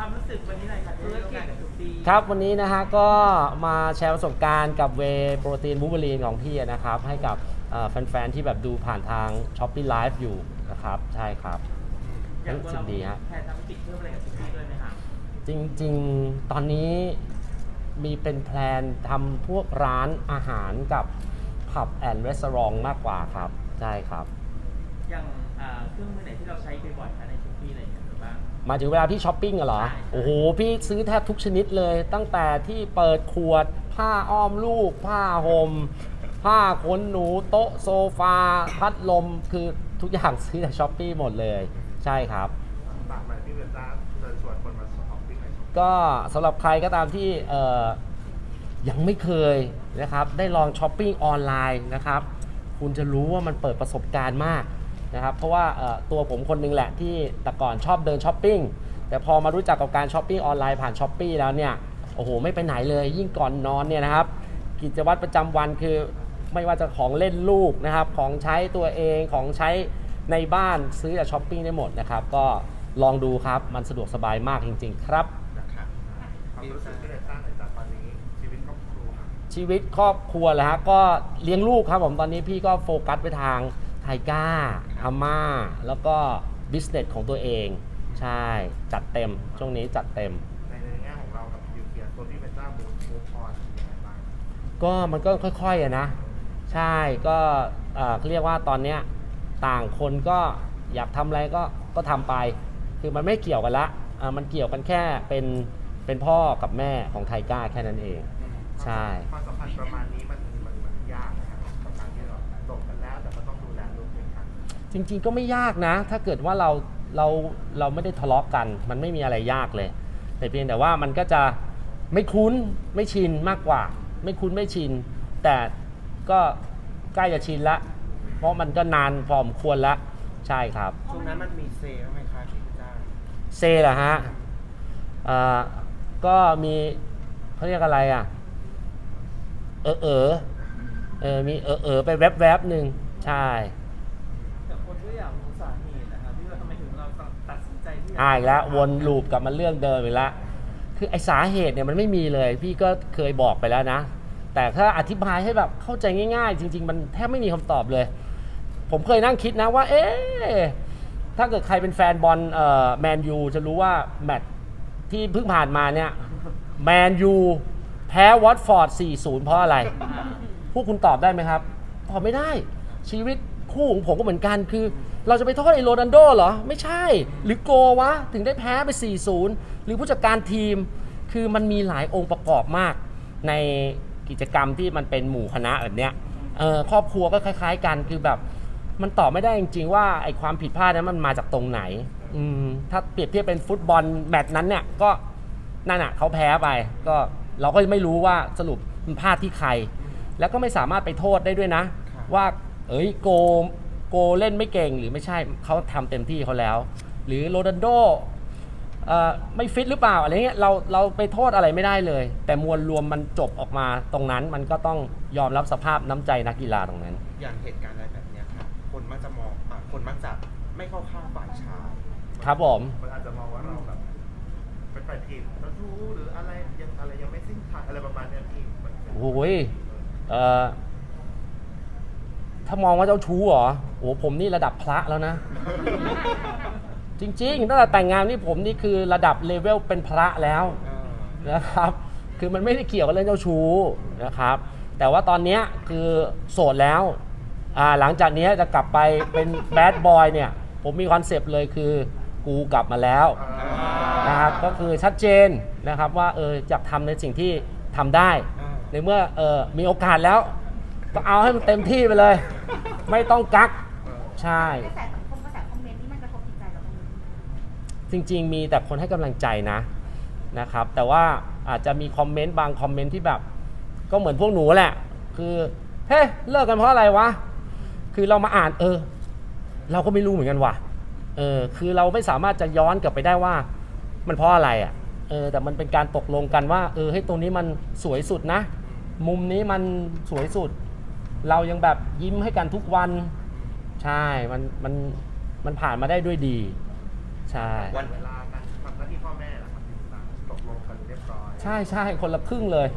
ความรู้สึกวันนี้หน่อยค่ะธุรกิจกับทุกปีครับวันนี้นะฮะก็มาแชร์ประสบการณ์กับเวโปรตีนบูเบอรีนของพี่นะครับ ให้กับเอ่อแฟนๆ ที่แบบดูผ่านทาง s h o p ปี้ไลฟ์อยู่นะครับ ใช่ครับ อย่างตัวเรารู้สึกดีฮะแพนทำธุรกิจเพิ่มอะไรกับทุกปีด้วยไหมคะจริงๆ ตอนนี้มีเป็นแพลนทำพวกร้านอาหารกับผับแอนด์รีสอร์ทมากกว่าครับ ใช่ครับ อย่างอ่าเครื่องมือไหนที่เราใช้บ่อยๆคะในทุกปีอะไรอย่างเงี้ยหรือบ้างห มายถึงเวลาพี่ช้อปปิ้งอะเหรอใช่โอ้โห พี่ซื้อแทบทุกชนิดเลย ตั้งแต่ที่เปิดขวด ผ้าอ้อมลูก ผ้าห่มผ้าขนหนู โต๊ะโซฟา พัดลม คือทุกอย่างซื้อจากช้อปปี้หมดเลย ใช่ครับ ฝากมาพี่เบลจ้าเชิญชวนคนมาช้อปปิ้งในช้อปก็สำหรับใครก็ตามที่เอ่อยังไม่เคยนะครับ ได้ลองช้อปปิ้งออนไลน์นะครับ คุณจะรู้ว่ามันเปิดประสบการณ์มาก นะครับเพราะว่าเอ่อตัวผมคนหนึงแหละที่แต่ก่อนชอบเดินช้อปปิ้งแต่พอมารู้จักกับการช้อปปิ้งออนไลน์ผ่านช้อปปี้แล้วเนี่ยโอ้โหไม่ไปไหนเลยยิ่งก่อนนอนเนี่ยนะครับกิจวัตรประจำวันคือไม่ว่าจะของเล่นลูกนะครับของใช้ตัวเองของใช้ในบ้านซื้อจากช้อปปิ้งได้หมดนะครับก็ลองดูครับมันสะดวกสบายมากจริง ๆ ครับนะครับความรู้สึกพี่เบลจ้าหน่อยจากตอนนี้ชีวิตครอบครัวชีวิตครอบครัวแหละฮะก็เลี้ยงลูกครับผมตอนนี้พี่ก็โฟกัสไปทาง ไทก้าอาม่า แล้วก็บิสเนสของตัวเอง ใช่ จัดเต็ม ช่วงนี้จัดเต็ม ในในแง่ของเรากับยูเคียตัวพี่เบลจ้ามูฟมูฟออนยังไงบ้างก็มันก็ค่อยๆอะนะ ใช่ก็เอ่อเขาเรียกว่าตอนเนี้ยต่างคนก็อยากทำอะไรก็ก็ทำไป คือมันไม่เกี่ยวกันละอ่ามันเกี่ยวกันแค่เป็นเป็นพ่อกับแม่ของไทก้าแค่นั้นเอง ใช่ ความสัมพันธ์ประมาณนี้มันมันมัน จริง ๆ ก็ไม่ยากนะ ถ้าเกิดว่าเราเราเราไม่ได้ทะเลาะกัน มันไม่มีอะไรยากเลย แต่เพียงแต่ว่ามันก็จะไม่คุ้นไม่ชินมากกว่า ไม่คุ้นไม่ชิน แต่ก็ใกล้จะชินละ เพราะมันก็นานพอสมควรละใช่ครับ ช่วงนั้นมันมีเซลไหมคะพี่จ้าเซเหรอฮะเอ่อก็มีเขาเรียกอะไรอะ เออเออเออมีเออเออไปแวบแวบๆหนึ่งใช่ อ่าอีกแล้ววนลูปกลับมาเรื่องเดิมอีกแล้วคือไอสาเหตุเนี่ยมันไม่มีเลย พี่ก็เคยบอกไปแล้วนะ แต่ถ้าอธิบายให้แบบเข้าใจง่ายๆ จริง ๆ มันแทบไม่มีคำตอบเลย ผมเคยนั่งคิดนะว่า เอ๊ะถ้าเกิดใครเป็นแฟนบอลเอ่อแมนยูจะรู้ว่าแมตช์ที่เพิ่งผ่านมาเนี่ยแมนยูแพ้วอตฟอร์ด 4-0 เพราะอะไร พวกคุณตอบได้ไหมครับ ตอบไม่ได้ ชีวิต คู่ของผมก็เหมือนกันคือ เราจะไปโทษไอ้โรนัลโดเหรอ ไม่ใช่ หรือโกวะ ถึงได้แพ้ไป 4-0 หรือผู้จัดการทีม คือมันมีหลายองค์ประกอบมากในกิจกรรมที่มันเป็นหมู่คณะแบบเนี้ยเออครอบครัวก็คล้าย ๆ กันคือแบบ มันตอบไม่ได้จริง ๆ ว่าไอ้ความผิดพลาดนั้นมันมาจากตรงไหนอืมถ้าเปรียบเทียบเป็นฟุตบอลแมตช์นั้นเนี่ยก็นั่นอะเขาแพ้ไป ก็เราก็ไม่รู้ว่าสรุปมันพลาดที่ใคร แล้วก็ไม่สามารถไปโทษได้ด้วยนะครับว่า เอ้ยโกโกเล่นไม่เก่งหรือไม่ใช่เขาทำเต็มที่เขาแล้ว หรือโรนัลโดเอ่อไม่ฟิตหรือเปล่าอะไรเงี้ยเราเราไปโทษอะไรไม่ได้เลย แต่มวลรวมมันจบออกมาตรงนั้นมันก็ต้องยอมรับสภาพน้ำใจนักกีฬาตรงนั้น อย่างเหตุการณ์อะไรแบบเนี้ยค่ะคนมักจะมองอะคนมักจะไม่เข้าข้างฝ่ายชายครับผมมันอาจจะมองว่าเราแบบเป็นฝ่ายผิดเจ้าชู้หรืออะไรยังอะไรยังไม่สิ้นทางอะไรประมาณเนี้ยพี่มันเป็นโอ้ยเอ่อ ถ้ามองว่าเจ้าชู้เหรอโอ้ผมนี่ระดับพระแล้วนะ จริงๆตั้งแต่แต่งงานนี่ผมนี่คือระดับเลเวลเป็นพระแล้วเออนะครับ คือมันไม่ได้เกี่ยวกับเรื่องเจ้าชู้นะครับ แต่ว่าตอนเนี้ยคือโสดแล้วอ่าหลังจากเนี้ยจะกลับไปเป็นแบดบอยเนี่ย ผมมีคอนเซปต์เลยคือกูกลับมาแล้วนะครับก็คือชัดเจนนะครับว่าเออจะทำในสิ่งที่ทำได้อ่าในเมื่อเออมีโอกาสแล้วก็เอาให้มันเต็มที่ไปเลย ไม่ต้องกักใช่ กระแสสังคมกระแสคอมเมนต์นี่มันกระทบจิตใจเราบ้างไหมจริง ๆ มีแต่คนให้กำลังใจนะนะครับ แต่ว่าอาจจะมีคอมเมนต์บางคอมเมนต์ที่แบบ ก็เหมือนพวกหนูแหละ คือเฮ้ยเลิกกันเพราะอะไรวะ คือเรามาอ่านเออ เราก็ไม่รู้เหมือนกันว่ะเออคือเราไม่สามารถจะย้อนกลับไปได้ว่า มันเพราะอะไรอะเออแต่มันเป็นการตกลงกันว่า เออให้ยตรงนี้มันสวยสุดนะ มุมนี้มันสวยสุด เรายังแบบยิ้มให้กันทุกวัน ใช่มันมันมันผ่านมาได้ด้วยดี ใช่ วันเวลาการทำหน้าที่พ่อแม่ล่ะครับพี่ใช่ใช่คนละครึ่งเลย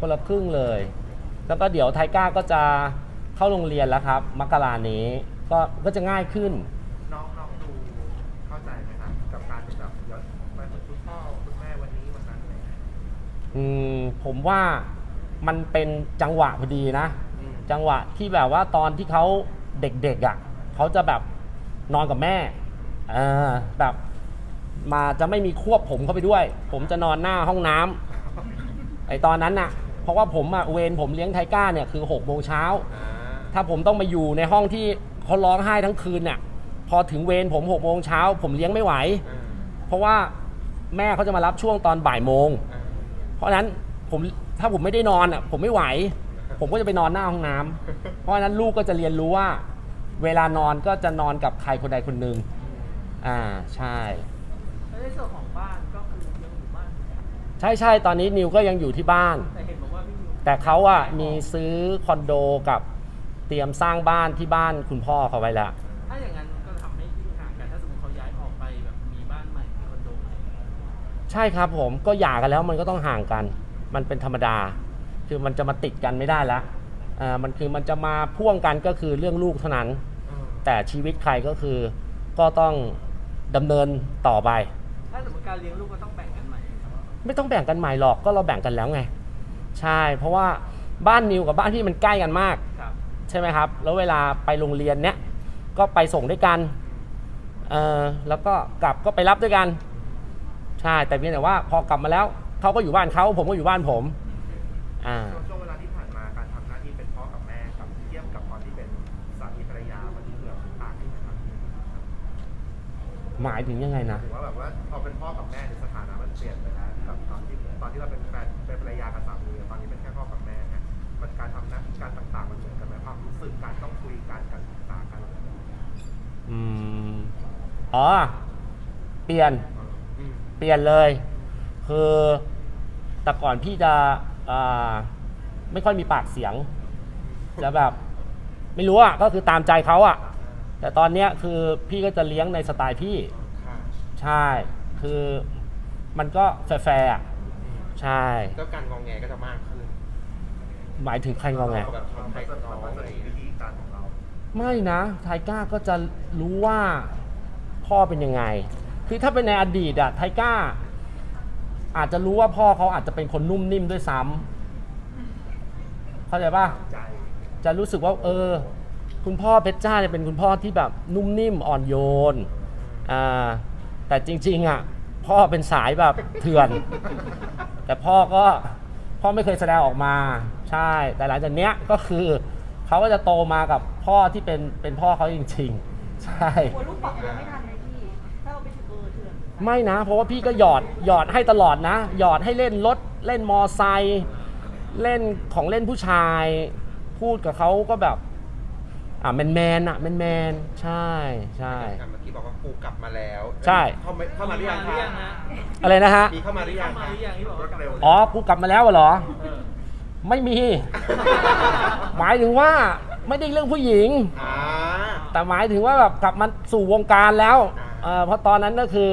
คนละครึ่งเลย แล้วก็เดี๋ยวไทก้าก็จะเข้าโรงเรียนแล้วครับ มกรานี้ก็ก็จะง่ายขึ้น น้องน้องดูเข้าใจไหมครับกับการที่แบบย้อนไปเหมือนคุณพ่อคุณแม่วันนี้วันนั้นอะไรอย่างเงี้ยอืมผมว่ามันเป็นจังหวะพอดีนะอืม จังหวะที่แบบว่าตอนที่เขาเด็กๆอะเขาจะแบบนอนกับแม่แบบมาจะไม่มีควบผมเข้าไปด้วย ผมจะนอนหน้าห้องน้ำไอตอนนั้นน่ะ เพราะว่าผมอะเวรผมเลี้ยงไทก้าเนี่ยคือ6กโมงเช้า ถ้าผมต้องมาอยู่ในห้องที่เขาร้องไห้ทั้งคืนเนี่ยพอถึงเวรผม6กโมงเช้าผมเลี้ยงไม่ไหว เพราะว่าแม่เขาจะมารับช่วงตอนบ่ายโมง เพราะฉะนั้นผมถ้าผมไม่ได้นอนอะผมไม่ไหว ผมก็จะไปนอนหน้าห้องน้ำเพราะฉะนั้นลูกก็จะเรียนรู้ว่า เวลานอนก็จะนอนกับใครคนใดคนหนึ่งอ่าใช่ แล้วในส่วนของบ้านก็คือยังอยู่บ้านใช่ใช่ตอนนี้นิวก็ยังอยู่ที่บ้าน แต่เห็นบอกว่าพี่นิวแต่เขาอะมีซื้อคอนโดกับเตรียมสร้างบ้านที่บ้านคุณพ่อเขาไว้แล้ว ถ้าอย่างนั้นก็ทำให้ยิ่ห่างกันถ้าสมมติเขาย้ายออกไปแบบมีบ้านใหม่มีคอนโดใหม่ ใช่ครับผมก็หย่ากันแล้วมันก็ต้องห่างกัน มันเป็นธรรมดา คือมันจะมาติดกันไม่ได้แล้วอ่ามันคือมันจะมาพ่วงกันก็คือเรื่องลูกเท่านั้นอืมแต่ชีวิตใครก็คือก็ต้องดำเนินต่อไป ถ้าสมมติการเลี้ยงลูกก็ต้องแบ่งกันใหม่ครับไม่ต้องแบ่งกันใหม่หรอกก็เราแบ่งกันแล้วไง ใช่ เพราะว่าบ้านนิวกับบ้านพี่มันใกล้กันมาก ครับใช่ไหมครับ แล้วเวลาไปโรงเรียนเนี้ยก็ไปส่งด้วยกัน เออแล้วก็กลับก็ไปรับด้วยกัน ใช่ แต่เพียงแต่ว่าพอกลับมาแล้วเขาก็อยู่บ้านเขาผมก็อยู่บ้านผม อ่าช่วงช่วงเวลาที่ผ่านมาการทำหน้าที่เป็นพ่อกับแม่กับเทียบกับตอนที่เป็นสามีภรรยามันเกือบต่างกันนะครับหมายถึงยังไงนะ ถือว่าแบบว่าพอเป็นพ่อกับแม่ในยสถานะมันเปลี่ยนไปแล้วกับตอนที่ตอนที่เราเป็นแฟนเป็นภรรยากับสามีตอนนี้เป็นแค่พ่อกับแม่เนี่ยมันการทำหน้าการต่างๆมันเหมือนกันไหมความรู้สึกการต้องคุยกันการศึกษากันอืม อ๋อ เปลี่ยนอืมเปลี่ยนเลย คือแต่ก่อนพี่จะ อ่าไม่ค่อยมีปากเสียง จะแบบ ไม่รู้อะก็คือตามใจเขาอะ แต่ตอนเนี้ยคือพี่ก็จะเลี้ยงในสไตล์พี่ ค่ะใช่ คือมันก็แฟร์ๆอะใช่ก็การงองแงก็จะมากขึ้นหมายถึงใครงอไงแบบเราทำให้ก็จะน้องเราก็อะไรจะอย่างมีเงี้ยวิธีการของเราไม่นะไทก้าก็จะรู้ว่าพ่อเป็นยังไง คือถ้าเป็นในอดีตอะไทก้า อาจจะรู้ว่าพ่อเขาอาจจะเป็นคนนุ่มนิ่มด้วยซ้ำเข้าใจป่ะใจจะรู้สึกว่า เออ คุณพ่อเพชรจ้าเนี่ยเป็นคุณพ่อที่แบบนุ่มนิ่มอ่อนโยนอ่าแต่จริง ๆอะพ่อเป็นสายแบบเถื่อน แต่พ่อก็พ่อไม่เคยแสดงออกมาใช่ แต่หลังจากเนี้ยก็คือเขาก็จะโตมากับพ่อที่เป็นเป็นพ่อเขาจริง ๆ ใช่ กลัวลูกปรับตัวไม่ทัน ไม่นะ เพราะว่าพี่ก็หยอดหยอดให้ตลอดนะ หยอดให้เล่นรถเล่นมอไซค์เล่นของเล่นผู้ชาย พูดกับเขาก็แบบ อะแมนแมนๆอะแมนแมนๆใช่ใช่ อะเมื่อกี้บอกว่ากูกลับมาแล้วใช่ เข้ามาเข้ามาหรือยังหรือยังคะฮะอะไรนะฮะ มีเข้ามาหรือยัเข้างมาคะหรือยังที่บอกว่ากลับมาอ๋อ กูกลับมาแล้วเหรอเออไม่มี หมายถึงว่าไม่ได้เรื่องผู้หญิง อ่า แต่หมายถึงว่าแบบกลับมาสู่วงการแล้วอ่าเอ่อเพราะตอนนั้นก็คือ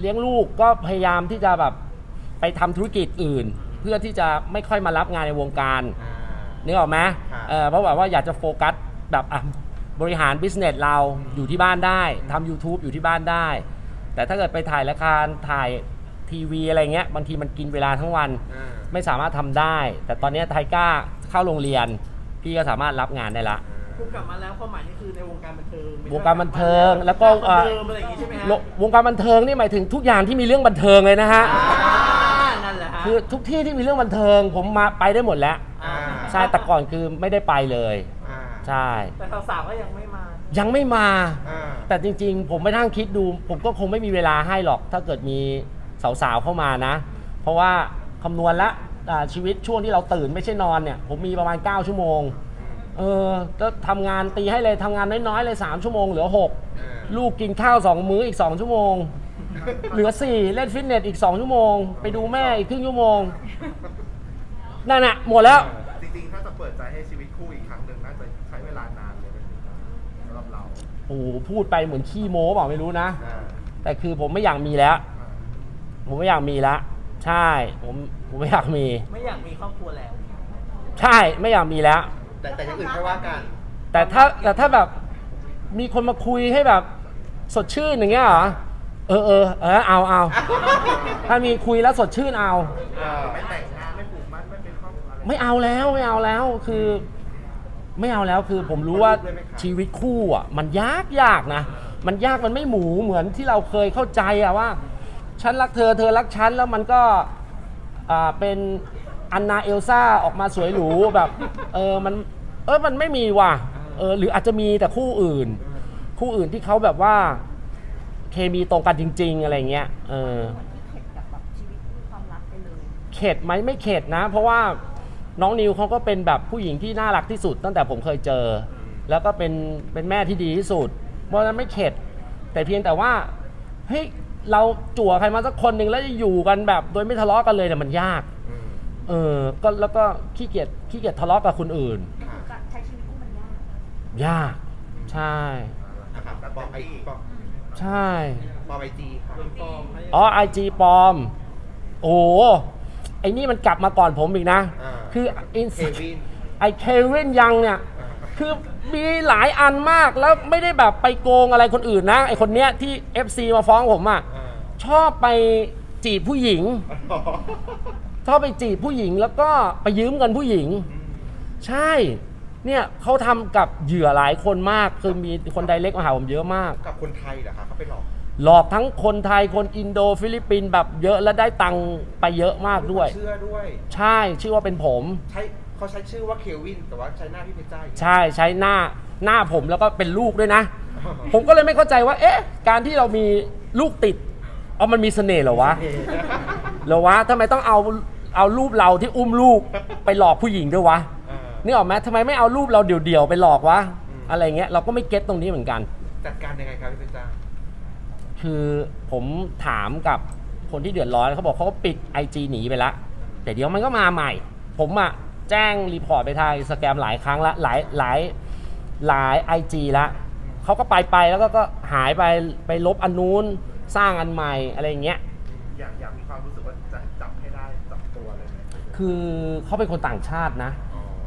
เลี้ยงลูกก็พยายามที่จะแบบไปทำธุรกิจอื่น เพื่อที่จะไม่ค่อยมารับงานในวงการอ่า นึกออกไหมครับ เออเพราะแบบว่าอยากจะโฟกัสแบบอะบริหารบิสเนสเราอยู่ที่บ้านได้ทำ YouTube อยู่ที่บ้านได้ แต่ถ้าเกิดไปถ่ายรายการถ่ายทีวีอะไรเงี้ยบางทีมันกินเวลาทั้งวัน อ่าไม่สามารถทำได้ แต่ตอนนี้ไทก้าเข้าโรงเรียน พี่ก็สามารถรับงานได้ละ คุณกลับมาแล้วความหมายนี่คือในวงการบันเทิงไม่ใช่วงการบันเทิงแล้วก็เอ่อเดิมอะไรอย่างงี้ใช่ไหมฮะโลวงการบันเทิงนี่หมายถึงทุกอย่างที่มีเรื่องบันเทิงเลยนะฮะอ่านั่นแหละฮะคือทุกที่ที่มีเรื่องบันเทิง ผมมาไปได้หมดแล้วอ่าใช่แต่ก่อนคือไม่ได้ไปเลย อ่าใช่ แต่สาวๆก็ยังไม่มา ยังไม่มา อ่าแต่จริงๆ ผมไม่นั่งคิดดู ผมก็คงไม่มีเวลาให้หรอก ถ้าเกิดมีสาวๆ เข้ามานะ เพราะว่าคำนวณละอ่าชีวิตช่วงที่เราตื่นไม่ใช่นอนเนี่ย ผมมีประมาณ 9 ชั่วโมง เออก็ทำงานตีให้เลยทำงานน้อยๆเลย 3 ชั่วโมงเหลือ6อ่าลูกกินข้าว 2 มื้ออีก 2 ชั่วโมง เหลือ 4 เล่นฟิตเนสอีก 2 ชั่วโมง ไปดูแม่อีกครึ่งชั่วโมง นั่นน่ะหมดแล้ว จริงๆ ถ้าจะเปิดใจให้ชีวิตคู่อีกครั้งหนึ่งน่าจะใช้เวลานานเลยไหมสำหรับเราโอ้โหพูดไปเหมือนขี้โม้เปล่าไม่รู้นะ อ่าแต่คือผมไม่อยากมีแล้ว อ่าผมไม่อยากมีละใช่ผมผมไม่อยากมี ไม่อยากมีครอบครัวแล้ว ใช่ไม่อยากมีแล้ว แต่แต่อย่างอื่นแค่ว่ากันแต่ถ้าแต่ถ้าแบบมีคนมาคุยให้แบบสดชื่นอย่างเงี้ยเหรอเออเออเออเอาเอาถ้ามีคุยแล้วสดชื่นเอาไม่แต่งงานไม่ผูกมัดไม่เป็นครอบครัวอะไรไม่เอาแล้วไม่เอาแล้วคือ ไม่เอาแล้วคือผมรู้ว่าขอรูปด้วยไหมครับชีวิตคู่อะ มันยากยากนะ มันยากมันไม่หมูเหมือนที่เราเคยเข้าใจอะว่า ฉันรักเธอเธอรักฉันแล้วมันก็อ่าเป็นอันนาเอลซ่าออกมาสวยหรูแบบ เออมัน เออมันไม่มีว่ะเออหรืออาจจะมีแต่คู่อื่น คู่อื่นที่เขาแบบว่าเคมีตรงกันจริง ๆ อะไรเงี้ยเออเหมือนที่เข็ดกับแบบชีวิตความรักไปเลยเข็ดไหมไม่เข็ดนะ เพราะว่าน้องนิวเขาก็เป็นแบบผู้หญิงที่น่ารักที่สุด ตั้งแต่ผมเคยเจอ แล้วก็เป็นเป็นแม่ที่ดีที่สุด เพราะฉะนั้นไม่เข็ด แต่เพียงแต่ว่าเฮ้ยเราจั่วใครมาสักคนหนึ่งแล้วจะอยู่กันแบบ โดยไม่ทะเลาะกันเลยเนี่ยมันยาก เออก็แล้วก็ขี้เกียจขี้เกียจทะเลาะกับคนอื่น ยาก ใช่ นะครับบอกไอบอกใช่บอกไอจีค่ะโดนปลอมให้อ๋อไอจีปลอม โอ้โหไอ้นี่มันกลับมาก่อนผมอีกนะอ่าคืออินเควินไอเควินยังเนี่ย คือมีหลายอันมากแล้วไม่ได้แบบไปโกงอะไรคนอื่นนะ ไอคนเนี้ยที่ FC มาฟ้องผมอะ่ะอ่าชอบไปจีบผู้หญิง ชอบไปจีบผู้หญิงแล้วก็ไปยืมเงินผู้หญิง ใช่ เนี่ยเขาทำกับเหยื่อหลายคนมากคือมีคนไดเล็กมาหาผมเยอะมาก กับคนไทยเหรอคะเขาไปหลอกหลอกทั้งคนไทยคนอินโดฟิลิปปินส์แบบเยอะและได้ตังค์ไปเยอะมากด้วย เชื่อด้วย ใช่ชื่อว่าเป็นผม ใช้เขาใช้ชื่อว่าเควิน แต่ว่าใช้หน้าพี่เพชรจ้าใช่ใช้หน้าหน้าผมแล้วก็เป็นลูกด้วยนะ ผมก็เลยไม่เข้าใจว่า เอ๊ะ การที่เรามีลูกติด เอามันมีเสน่ห์เหรอวะเหรอวะทำไมต้องเอาเอารูปเราที่อุ้มลูกไปหลอกผู้หญิงด้วยวะ อ่านี่ออกไหมทำไมไม่เอารูปเราเดี่ยวๆไปหลอกวะอืม อะไรเงี้ยเราก็ไม่เก็ตตรงนี้เหมือนกัน จัดการยังไงครับพี่เพชรจ้าคือผมถามกับคนที่เดือดร้อนเขาบอกเขาก็ปิด IG หนีไปละแต่เดี๋ยวมันก็มาใหม่ ผมอะแจ้งรีพอร์ตไปทางสแกมหลายครั้งละหลายหลายหลาย IG ละเขาก็ไปไปแล้วก็ก็หายไปไปลบอันนู้นสร้างอันใหม่อะไรอย่างเงี้ย อยากอยากมีความรู้สึกว่าจะจับให้ได้จับตัวเลยไหมคือเขาเป็นคนต่างชาตินะ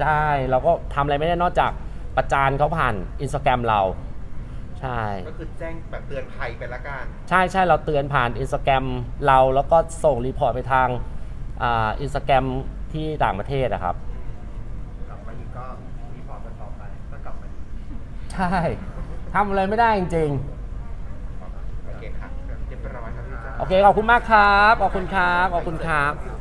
ใช่เราก็ทำอะไรไม่ได้นอกจากประจานเขาผ่านอินสตาแกรมเรา ใช่ ก็คือแจ้งแบบเตือนภัยไปละกัน ใช่ใช่เราเตือนผ่านอินสตาแกรมเราแล้วก็ส่งรีพอร์ตไปทางอ่าอินสตาแกรมที่ต่างประเทศนะครับ กลับมาอีกก็มีพอร์ตกันต่อไปก็กลับมาอีกใช่ทำอะไรไม่ได้จริง โอเคค่ะเรียบร้อยครับพี่เพชรจ้า ๆ โอเคขอบคุณมากครับ ขอบคุณครับ ขอบคุณครับ